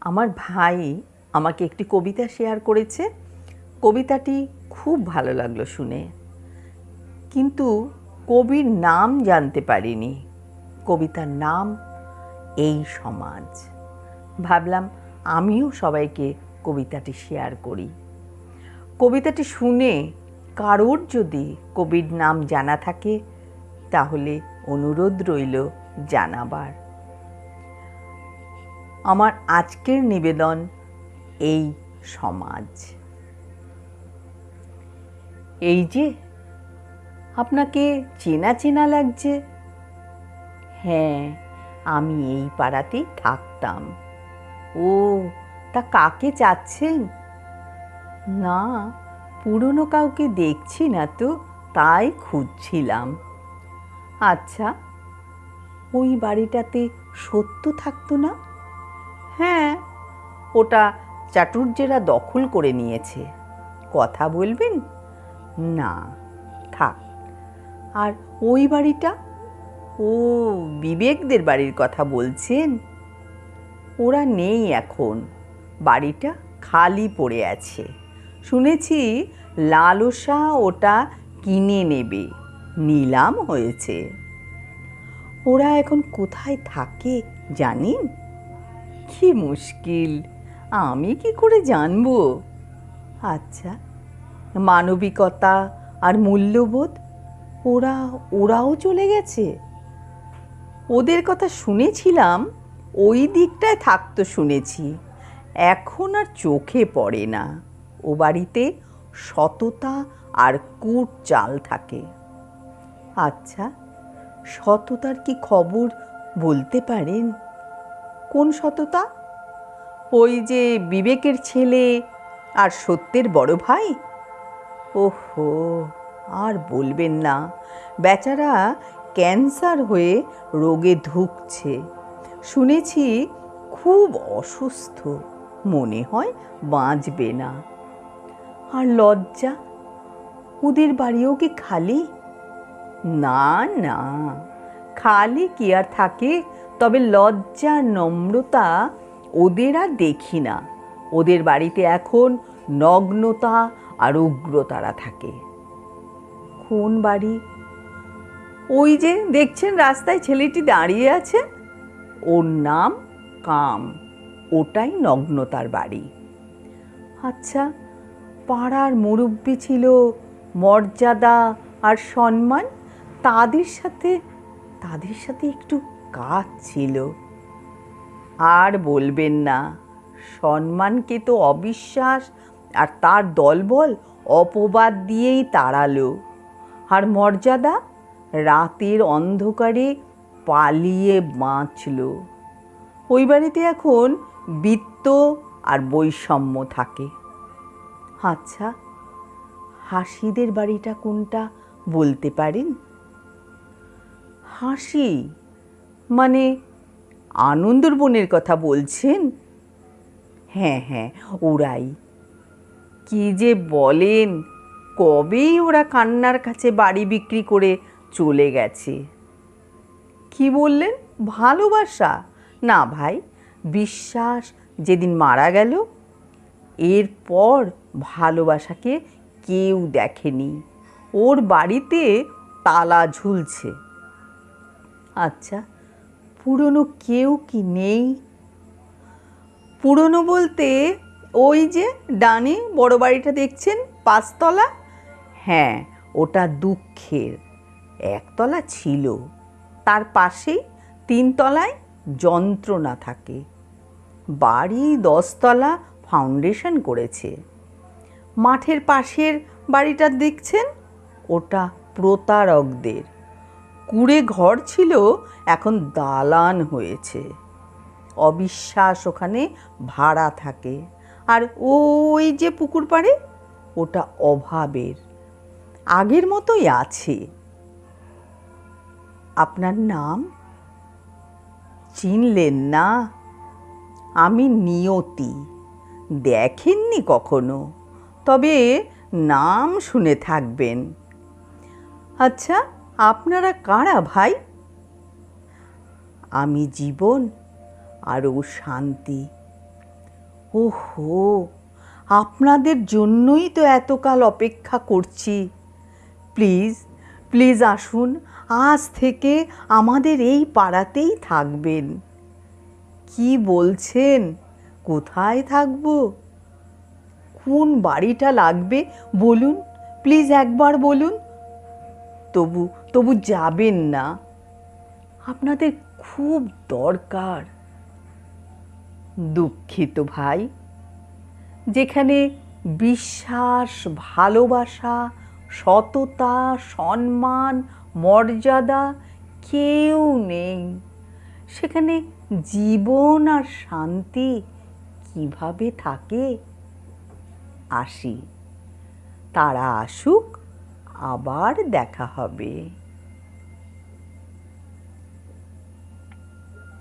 আমার ভাই আমাকে একটি কবিতা শেয়ার করেছে। কবিতাটি খুব ভালো লাগল শুনে। কিন্তু কবির নাম জানতে পারিনি। কবিতার নাম এই সমাজ। ভাবলাম আমিও সবাইকে কবিতাটি শেয়ার করি। কবিতাটি শুনে কারোর যদি কবির নাম জানা থাকে, তাহলে অনুরোধ রইল জানাবার। আমার আজকের নিবেদন এই সমাজ। এই যে আপনাকে চেনা চেনা লাগছে হ্যাঁ আমি এই পাড়াতেই থাকতাম। ও, তা কাকে চাচ্ছেন? না, পুরনো কাউকে দেখছি না তো, তাই খুঁজছিলাম। আচ্ছা ওই বাড়িটাতে সত্য থাকতো না? হ্যাঁ ওটা চাটুর্যেরা দখল করে নিয়েছে। কথা বলবেন? না, থাক। আর ওই বাড়িটা? ও, বিবেকদের বাড়ির কথা বলছেন? ওরা নেই এখন। বাড়িটা খালি পড়ে আছে। শুনেছি লালসা ওটা কিনে নেবে। নিলাম হয়েছে। ওরা এখন কোথায় থাকে জানেন? কি মুশকিল। আমি কি করে জানব? আচ্ছা মানবিকতা আর মূল্যবোধ, ওরা, ওরাও চলে গেছে। ওদের কথা শুনেছিলাম, ওই দিকটায় থাকতো শুনেছি। এখন আর চোখে পড়ে না। ও বাড়িতে সততা আর কুট চাল থাকে। আচ্ছা সততার কি খবর বলতে পারেন? কোন সততা? ওই যে বিবেকের ছেলে আর সত্যের বড় ভাই? ওহো, আর বলবেন না। বেচারা ক্যান্সার হয়ে রোগে ধুকছে। শুনেছি খুব অসুস্থ, মনে হয় বাঁচবে না। আর লজ্জা? ওদের বাড়িও কি খালি? না না। খালি কি আর থাকে? তবে লজ্জা, নম্রতা ওদের আর দেখি না। ওদের বাড়িতে এখন নগ্নতা আর উগ্রতারা থাকে। কোন বাড়ি? ওই যে দেখছেন রাস্তায় ছেলেটি দাঁড়িয়ে আছে? ওর নাম কাম। ওটাই নগ্নতার বাড়ি। আচ্ছা পাড়ার মুরব্বি ছিল মর্যাদা আর সম্মান। তাদের সাথে তাদের সাথে একটু কাজ ছিল। আর বলবেন না সম্মানকে তো অবিশ্বাস, আর তার দলবল অপবাদ দিয়েই তাড়ালো। আর মর্যাদা রাতের অন্ধকারে পালিয়ে বাঁচল। ওই বাড়িতে এখন বৃত্ত আর বৈষম্য থাকে। আচ্ছা হাসিদের বাড়িটা কোনটা বলতে পারেন? হাসি। মানে আনন্দর বোনের কথা বলছেন? হ্যাঁ হ্যাঁ ওরাই। কি যে বলেন, কবেই ওরা কান্নার কাছে বাড়ি বিক্রি করে চলে গেছে। কি বললেন? ভালোবাসা। না ভাই, বিশ্বাস যেদিন মারা গেল, এরপর ভালোবাসাকে কেউ দেখেনি। ওর বাড়িতে তালা ঝুলছে। আচ্ছা পুরনো কেউ কি নেই? পুরনো বলতে ওই যে ডানে বড় বাড়িটা দেখছেন, পাঁচতলা? হ্যাঁ ওটা দুঃখের। একতলা ছিল। তার পাশেই তিনতলায় যন্ত্রণা থাকে। বাড়ি দশতলা ফাউন্ডেশন করেছে। মাঠের পাশের বাড়িটা দেখছেন? ওটা প্রতারকদের। কুড়ে ঘর ছিল, এখন দালান হয়েছে। অবিশ্বাস ওখানে ভাড়া থাকে। আর ওই যে পুকুর পাড়ে, ওটা অভাবের। আগের মতোই আছে। আপনার নাম? চিনলেন না? আমি নিয়তি। দেখেননি কখনো? তবে নাম শুনে থাকবেন। আচ্ছা আপনারা কারা ভাই? আমি জীবন আর ও শান্তি। ওহো, আপনাদের জন্যই তো এতকাল অপেক্ষা করছি। প্লিজ প্লিজ আসুন, আজ থেকে আমাদের এই পাড়াতেই থাকবেন। কি বলছেন? কোথায় থাকব? কোন বাড়িটা লাগবে? বলুন, প্লিজ একবার বলুন। তবু তবু যাবেন না। আপনাদের খুব দরকার। দুঃখিত ভাই, যেখানে বিশ্বাস, ভালোবাসা, সততা, সম্মান, মর্যাদা কেউ নেই। সেখানে জীবন আর শান্তি কীভাবে থাকে? আসি। তারা আসুক আবার দেখা হবে।